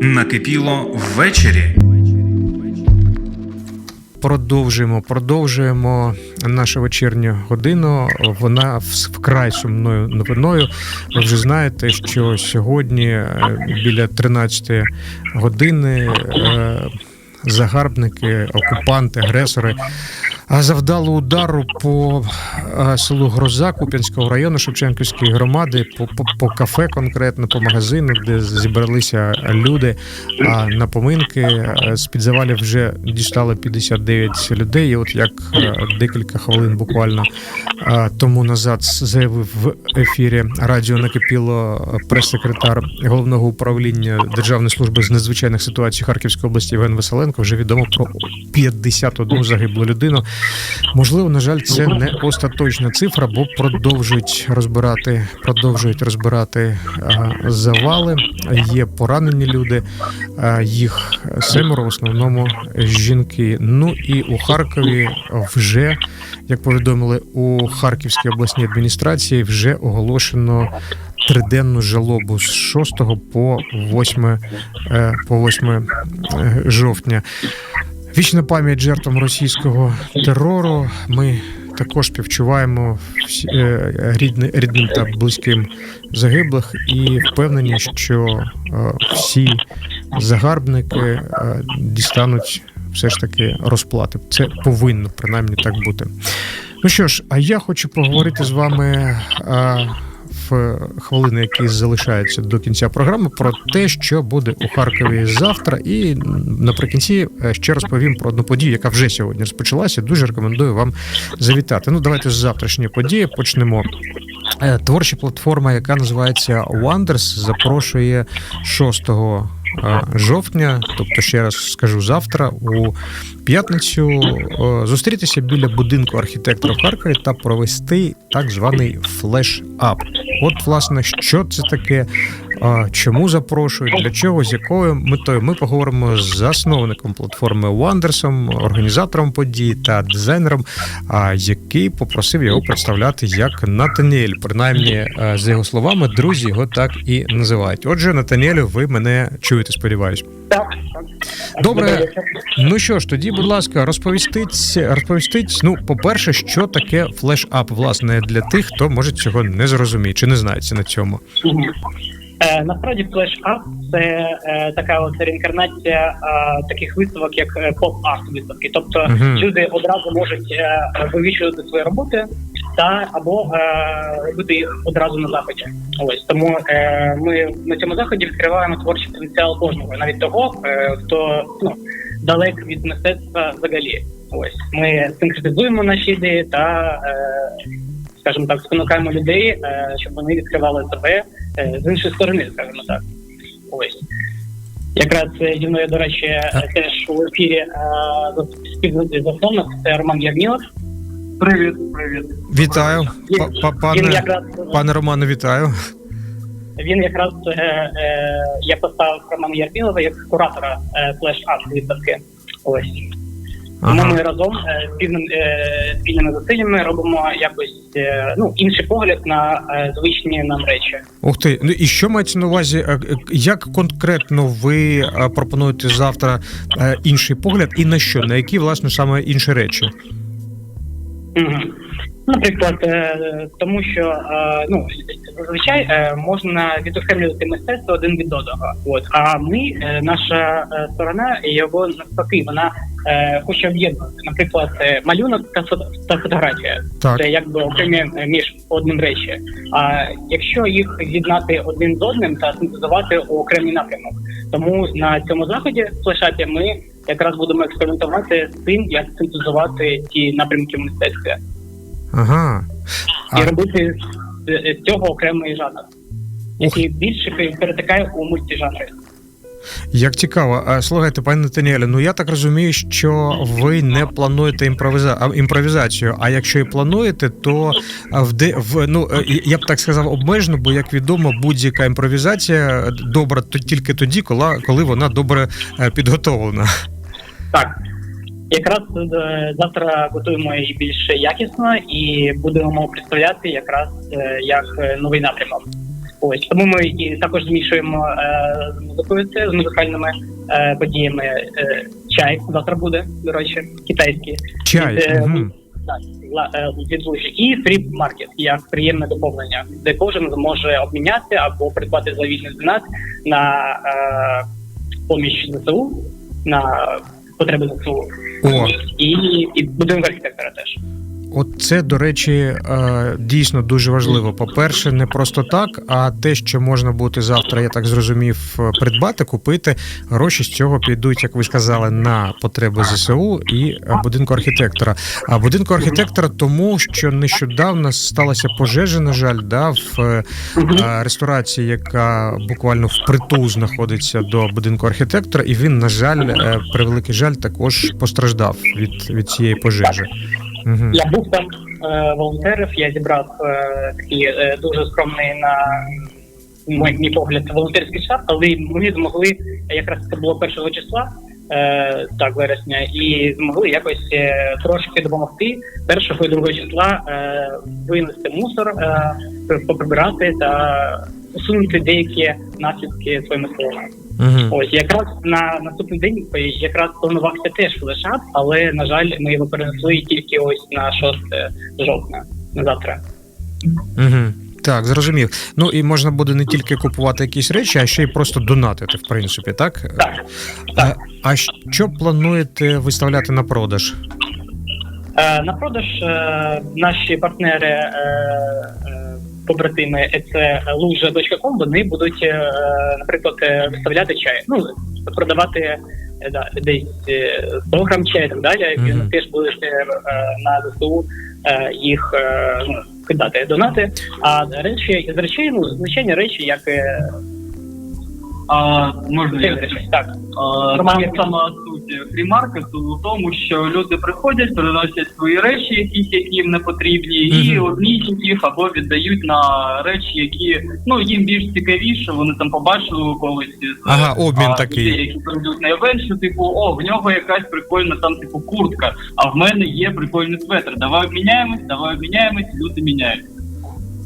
Накипіло ввечері. Продовжуємо, продовжуємо нашу вечірню годину. Вона вкрай сумною новиною. Ви вже знаєте, що сьогодні е, біля 13 години е, загарбники, окупанти, агресори завдали удару по селу Гроза Куп'янського району Шевченківської громади, по, по, по кафе, конкретно по магазину, де зібралися люди. А на поминки е, з-під завалів вже дістали 59 людей. І от як декілька хвилин буквально тому назад заявив в ефірі радіо накипіло прес-секретар головного управління Державної служби з надзвичайних ситуацій Харківської області Євген Василенко. Вже відомо про 51 загиблу людину. Можливо, на жаль, це не остаточна цифра, бо продовжують розбирати, продовжують розбирати завали. Є поранені люди, їх семеро, в основному жінки. Ну і у Харкові вже, як повідомили у Харківській обласній адміністрації, вже оголошено триденну жалобу з 6 по 8, е, по 8 е, жовтня. Вічна пам'ять жертвам російського терору. Ми також співчуваємо е, рідним та близьким загиблих і впевнені, що е, всі загарбники е, дістануть все ж таки розплати. Це повинно принаймні так бути. Ну що ж, а я хочу поговорити з вами. Е, хвилини, які залишаються до кінця програми, про те, що буде у Харкові завтра, і наприкінці е, ще розповім про одну подію, яка вже сьогодні розпочалася. Дуже рекомендую вам завітати. Ну, давайте з завтрашньої події почнемо. Е, Творча платформа, яка називається Wonders, запрошує 6 е, жовтня, тобто ще раз скажу завтра, у п'ятницю зустрітися біля будинку архітектора в Харкові та провести так званий флеш-ап. От, власне, що це таке, чому запрошують, для чого, з якою метою. Ми поговоримо з засновником платформи Вандерсом, організатором події та дизайнером, а, який попросив його представляти як Натаніель. Принаймні, е, за його словами, друзі його так і називають. Отже, Натаніелю, ви мене чуєте, сподіваюсь. Так. Добре. Ну що ж, тоді, будь ласка, розповістить, розповістить. Ну, по-перше, що таке флеш-ап, власне, для тих, хто може цього не зрозуміє чи не знається на цьому. Е, насправді флеш-ап це е, така от реінкарнація е, таких виставок, як е, поп-арт виставки. Тобто Мгм. люди одразу можуть е, вивішувати свої роботи та або е, робити їх одразу на заході. Ось тому е, ми на цьому заході відкриваємо творчий потенціал кожного, навіть того, е, хто ну далек від мистецтва взагалі. Ось ми синкретизуємо наші ідеї та. Е, скажімо так, спонукаємо людей, е, щоб вони відкривали себе з іншої сторони, скажімо так. Ось. Якраз е, зі мною, до речі, е, теж у ефірі е, зас- співзасновник це Роман Ярмілов. Привіт, привіт. Вітаю, пане, якраз пане Романе, вітаю. він якраз е, е, я поставив Романа Ярмілова як куратора е, флеш арт виставки. Ось. Тому Ага. ми разом спільним спільними зусиллями робимо якось е, ну інший погляд на е, звичні нам речі. Ух ти, ну і що мається на увазі? е, Як конкретно ви пропонуєте завтра інший погляд, і на що? На які власне саме інші речі? Наприклад, е, тому що е, ну зазвичай е, можна відокремлювати мистецтво один від одного. От а ми, наша сторона, його навпаки, вона хоче об'єднувати. Наприклад, малюнок та фото- та фотографія. Так. Це якби окремі між одним речі. А якщо їх з'єднати один з одним та синтезувати у окремий напрямок, тому на цьому заході в флешапі ми якраз будемо експериментувати з тим, як синтезувати ті напрямки в мистецтві Ага. і А, робити з, з цього окремий жанр, який більше пе- перетикає у мультижанри. як цікаво. А, Слухайте, пане Натаніеле, ну я так розумію, що ви не плануєте імпровіза... імпровізацію. А якщо і плануєте, то в де в ну е, я б так сказав обмежено, бо як відомо, будь-яка імпровізація добра то тільки тоді, коли, коли вона добре е, підготовлена. Так. Якраз е, завтра готуємо її більш якісно і будемо представляти якраз е, як е, новий напрямок. Ось тому ми і також змішуємо з музикою це з музикальними подіями. Чай завтра буде, до речі, китайський. Чай. Від, Угу. Так, від Лужі. і фрі маркет як приємне доповнення, де кожен зможе обміняти або придбати за вільний донат на поміч ЗСУ, на потреби ЗСУ. О, І, і будинок архітектора теж. От це, до речі, е, дійсно дуже важливо. По-перше, не просто так, а те, що можна буде завтра, я так зрозумів, е, придбати, купити. Гроші з цього підуть, як ви сказали, на потреби ЗСУ і е, будинку архітектора. А будинку архітектора, тому що нещодавно сталася пожежа, на жаль, да, в ресторації, яка буквально впритул знаходиться до будинку архітектора, і він, на жаль, превеликий жаль, також постраждав від, від цієї пожежі. Угу. Я був там е, волонтерів, я зібрав е, такий е, дуже скромний на мій, мій погляд волонтерський штаб, але ми змогли якраз це було першого числа. Е, так, вересня, і змогли якось е, трошки допомогти першого і другого числа е, винести мусор, поприбирати та усунути деякі наслідки своїми силами. Угу. Ось якраз на наступний день е, якраз планувався теж флешап, але на жаль, ми його перенесли тільки ось на 6 жовтня на завтра. Угу. Так, зрозумів. Ну і можна буде не тільки купувати якісь речі, а ще й просто донатити, в принципі, так? Так, А, а що плануєте виставляти на продаж? е, на продаж е, наші партнери. Е, Побратими е, це лужа.ком, вони будуть, е, наприклад, е, виставляти чай. Ну продавати да, десь е, 100 грам чаю і так далі. Мгм. Він теж буде е, на ЗСУ їх ну, кидати донати. А речі з речей, ну звичайні речі, як А, можна я. Так, А, Роман, Там сама суть фрімаркету у тому, що люди приходять, приносять свої речі, якісь які їм не потрібні, і Мгм. обмінюють їх або віддають на речі, які ну їм більш цікавіше. Вони там побачили з Ага, обмін а, такий. людей, які прийдуть на івент, що типу, о, в нього якась прикольна там, типу, куртка, а в мене є прикольний светр. Давай обміняємось, давай обміняємось, люди міняють.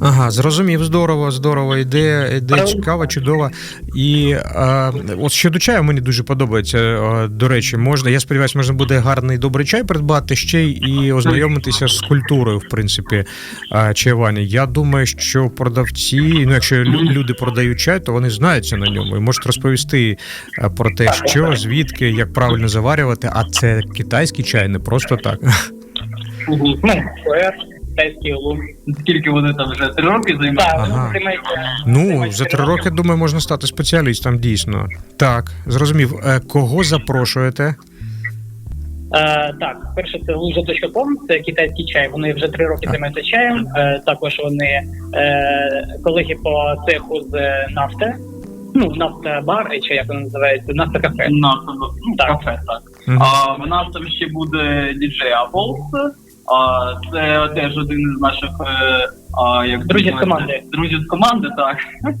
Ага, зрозумів, здорово, здорово. Ідея, ідея цікава, чудова. І е, от щодо чаю мені дуже подобається. До речі, можна, я сподіваюся, можна буде гарний добрий чай придбати ще й і ознайомитися з культурою, в принципі, е, чаювання. Я думаю, що продавці, ну якщо лю- люди продають чай, то вони знаються на ньому і можуть розповісти про те, що, звідки, як правильно заварювати. А це китайський чай, не просто так. ну, китайський лун. Скільки вони там вже три роки займаються? Так, Ага. ну, займається- Ну, займається за три роки, думаю, можна стати спеціалістом, дійсно. Так, зрозумів. Е, Кого запрошуєте? Е, так, перше це лужа.ком, це китайський чай. Вони вже три роки займаються чаєм. Е, також вони е, колеги по цеху з нафти. Ну, нафта бар, чи як воно називається, нафта кафе. У ну, Так. кафе, так. Мгм. А в нас там ще буде діджей Аполс. А це теж один із наших е, а, як Друзів команди. Друзів з команди, так.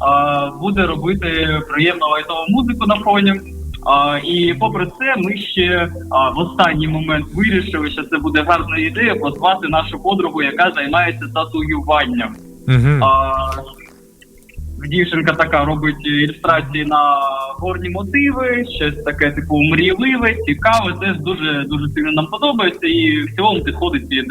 а, буде робити приємну лайтову музику на фоні. А, і попри це, ми ще а, в останній момент вирішили, що це буде гарна ідея позвати нашу подругу, яка займається татуюванням. Угу. А, дівчинка така робить ілюстрації на горні мотиви, щось таке, типу, мрійливе, цікаве, теж дуже дуже сильно нам подобається, і в цілому підходить під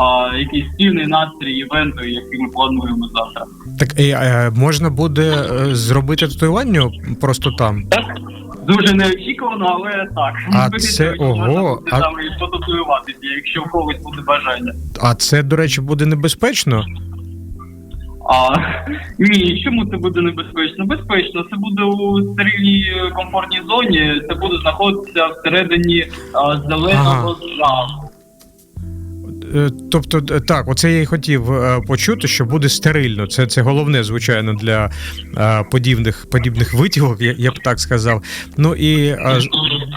а, якийсь спільний настрій івенту, який ми плануємо завтра. Так е, е, можна буде е, зробити татуювання просто там. Так, Дуже неочікувано, але так. А це- ого, а- там і потатуюватися, якщо в когось буде бажання. А це, до речі, буде небезпечно. А ні, чому це буде небезпечно? Безпечно, це буде у стерильній е, комфортній зоні. Це буде знаходитися всередині а, зеленого залу. Е, Тобто, е, так, оце я і хотів е, почути, що буде стерильно. Це, це головне, звичайно, для подібних, подібних витівок, я, я б так сказав. Ну і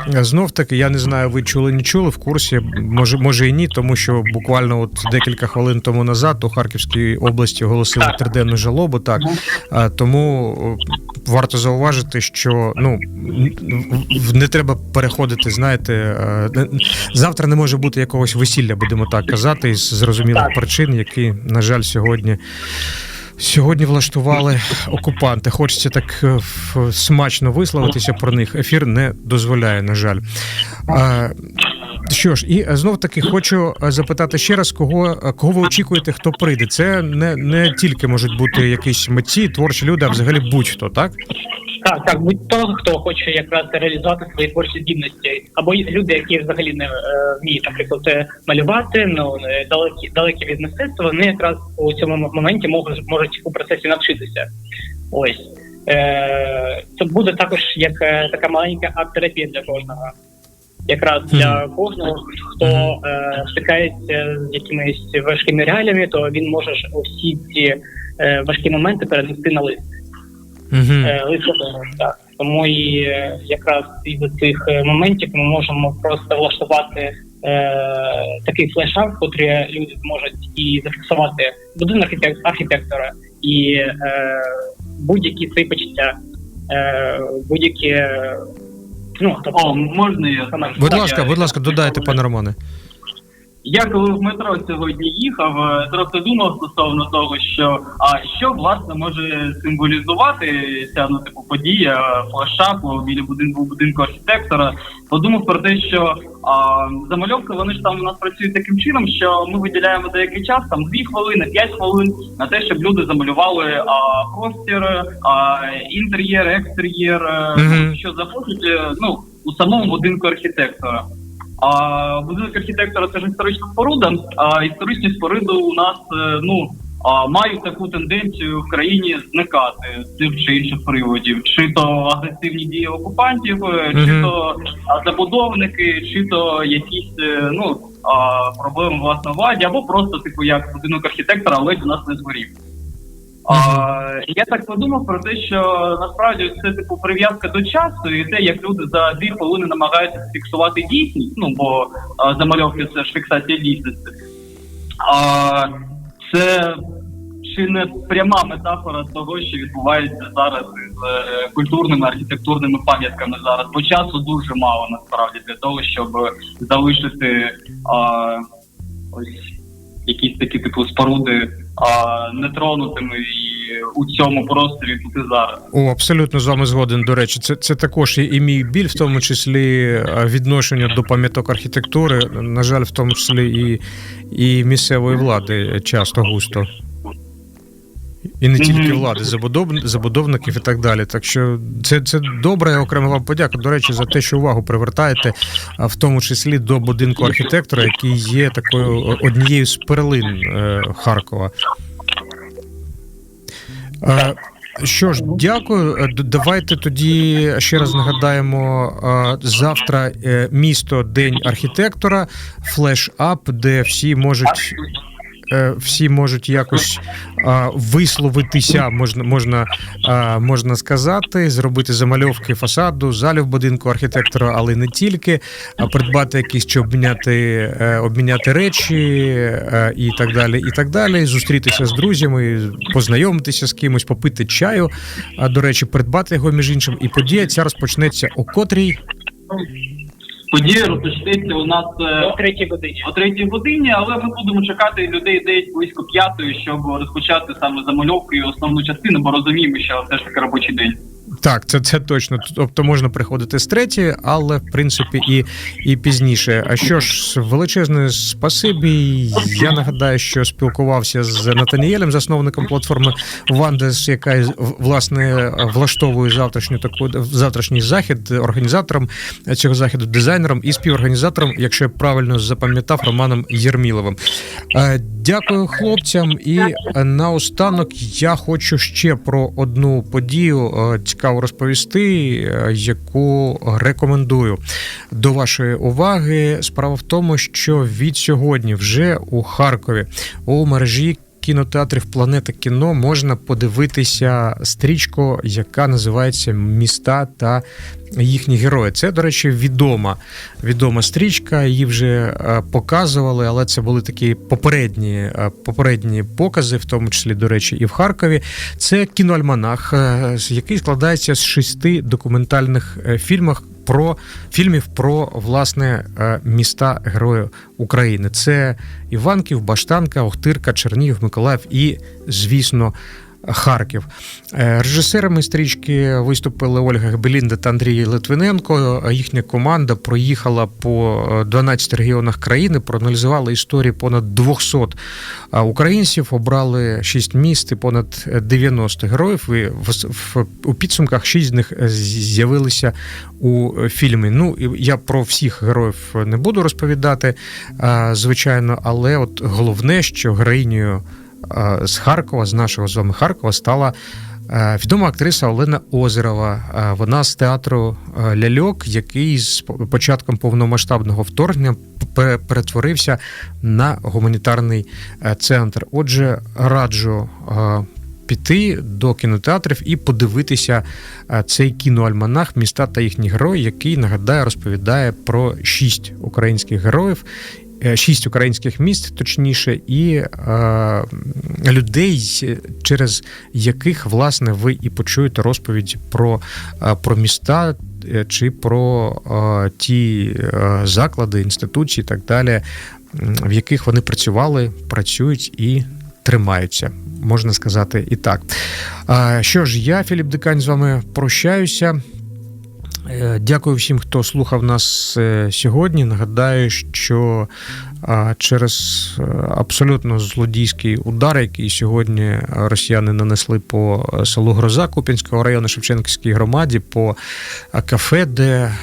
знов таки, я не знаю, ви чули, не чули в курсі, може, може і ні, тому що буквально от декілька хвилин тому назад у Харківській області оголосили триденну жалобу. Так Е, тому варто зауважити, що ну не треба переходити. Знаєте, завтра не може бути якогось весілля, будемо так казати, із зрозумілих причин, які, на жаль, сьогодні сьогодні влаштували окупанти. Хочеться так е, смачно висловитися про них. Ефір не дозволяє, на жаль. Що ж, і знов таки хочу е, запитати ще раз, кого, е, кого ви очікуєте, хто прийде. Це не, не тільки можуть бути якісь митці, творчі люди, а взагалі будь-хто, так? Так, так, будь-то, хто хоче якраз реалізувати свої творчі здібності, або люди, які взагалі не е, вміють, наприклад, е, малювати, ну е, далекі далекі від мистецтва, вони якраз у цьому моменті можуть можуть у процесі навчитися. Ось е, це буде також як е, така маленька арт-терапія для кожного. Якраз для кожного, хто е, стикається з якимись важкими реаліями, то він може ж усі ці е, важкі моменти перенести на лист. Е, так. Тому і е, якраз із цих е, моментів ми можемо просто влаштувати е, такий флешап, котрий люди зможуть і зафіксувати будинок архітек- архітектора і е, будь-які свої почуття, е, будь-які. Ну, тобто, О, можна я. Будь ласка, будь ласка, додайте, пане Романе. Я коли в метро сьогодні їхав, е, трохи думав стосовно того, що а що власне може символізувати ця ну типу подія флешапу біля будинку будинку архітектора. Подумав про те, що а, замальовки вони ж там у нас працюють таким чином, що ми виділяємо деякий час, там дві хвилини, п'ять хвилин на те, щоб люди замалювали а, простір, а, інтер'єр, екстер'єр, е, Мгм. що захочуть, е, ну у самому будинку архітектора. А будинок архітектора це ж історична споруда. А історичні споруди у нас е, ну мають таку тенденцію в країні зникати з тих чи інших приводів, чи то агресивні дії окупантів, е, чи то забудовники, чи то якісь е, ну проблеми власне владі, або просто типу як будинок архітектора, ледь у нас не згорів. А, я так подумав про те, що насправді це типу прив'язка до часу, і те, як люди за дві хвилини намагаються фіксувати дійсність, ну бо а, замальовки це ж фіксація дійсності. А, це чи не пряма метафора того, що відбувається зараз з е, культурними архітектурними пам'ятками зараз, бо часу дуже мало насправді для того, щоб залишити а, ось якісь такі типу споруди а, нетронутими і у цьому просторі тут і зараз. О, абсолютно з вами згоден. До речі, це, це також і, і мій біль, в тому числі відношення до пам'яток архітектури. На жаль, в тому числі і, і місцевої влади часто густо. І не тільки влади, забудов... забудовників і так далі. Так що це, це добре, окремо вам подяка. До речі, за те, що увагу привертаєте, в тому числі до будинку архітектора, який є такою однією з перлин е, Харкова. Е, Що ж, дякую. Е, Давайте тоді ще раз нагадаємо завтра місто День архітектора, флеш-ап, де всі можуть. Е, Всі можуть якось висловитися, можна, можна, можна сказати, зробити замальовки фасаду, залів будинку архітектора, але не тільки, а придбати якісь чи обміняти, е, обміняти речі е, і так далі. І так далі. Зустрітися з друзями, познайомитися з кимось, попити чаю. До речі, придбати його між іншим. І подія ця розпочнеться о котрій. Подія розпочнеться у нас е, О третій годині. о третій годині, але ми будемо чекати людей десь близько п'ятої, щоб розпочати саме замальовку і основну частину, бо розуміємо, що все ж таки робочий день. Так, це, це точно. Тобто можна приходити з третьої, але в принципі і, і пізніше. А що ж, величезне спасибі. Я нагадаю, що спілкувався з Натаніелем, засновником платформи Вандес, яка власне влаштовує завтрашню таку завтрашній захід, організатором цього заходу, дизайнером і співорганізатором, якщо я правильно запам'ятав, Романом Єрміловим. Е, Дякую хлопцям. І наостанок я хочу ще про одну подію е, цікаво розповісти, е, яку рекомендую до вашої уваги. Справа в тому, що від сьогодні вже у Харкові у мережі. Кінотеатрів Планета кіно можна подивитися стрічку, яка називається Міста та їхні герої. Це, до речі, відома відома стрічка. Її вже е, показували, але це були такі попередні, е, попередні покази, в тому числі, до речі, і в Харкові. Це кіноальманах, е, який складається з шести документальних фільмах. Про фільмів про власне міста героїв України. Це Іванків, Баштанка, Охтирка, Чернігів, Миколаїв і, звісно, Харків. Е, Режисерами стрічки виступили Ольга Гбелінда та Андрій Литвиненко. Їхня команда проїхала по е, 12 регіонах країни, проаналізувала історії понад 200 українців, обрали 6 міст і понад 90 героїв. І у підсумках 6 з них е, з'явилися у фільмі. Ну, я про всіх героїв не буду розповідати, звичайно, але от головне, що героїнею з Харкова, з нашого з вами Харкова, стала. е, Відома актриса Олена Озерова. Е, Вона з театру е, Ляльок, який з початком повномасштабного вторгнення пе- перетворився на гуманітарний е, центр. Отже, раджу е, піти до кінотеатрів і подивитися е, цей кіноальманах міста та їхні герої, який нагадаю розповідає про шість українських героїв. Е, Шість українських міст, точніше, і е, людей, через яких власне ви і почуєте розповідь про, е, про міста е, чи про е, ті е, заклади, інституції і так далі, в яких вони працювали, працюють і тримаються, можна сказати і так. Що ж, я, Філіп Дикань, з вами прощаюся. Е, Дякую всім, хто слухав нас е, сьогодні. Нагадаю, що через е, абсолютно злодійський удар, який сьогодні росіяни нанесли по селу Гроза Куп'янського району Шевченківській громаді, по кафе, де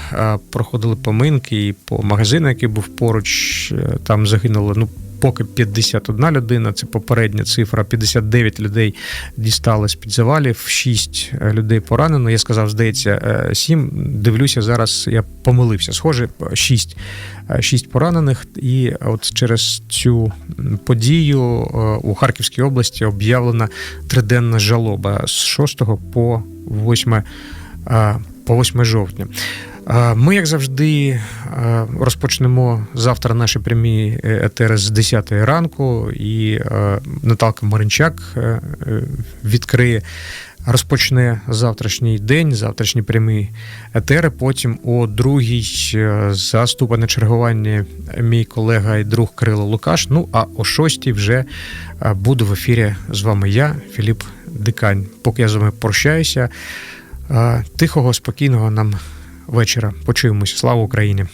проходили поминки, і по магазину, який був поруч, там загинуло ну. Поки 51 людина, це попередня цифра. 59 людей дістали з під завалів, 6 людей поранено. Я сказав, здається, 7. Дивлюся зараз. Я помилився. Схоже, 6, 6 поранених. І от через цю подію е, у Харківській області об'явлена триденна жалоба з 6 по 8, е, по 8 жовтня. Е, Ми, як завжди, е, розпочнемо завтра наші прямі е, етери з 10 ранку, і Наталка Маринчак е, відкриє. Розпочне завтрашній день, завтрашні прямі етери. Потім о другій заступа на чергування мій колега і друг Кирило Лукаш. Ну а о шостій вже буду в ефірі з вами я, Філіп Дикань. Поки я з вами прощаюся. Тихого, спокійного нам вечора. Почуємось. Слава Україні!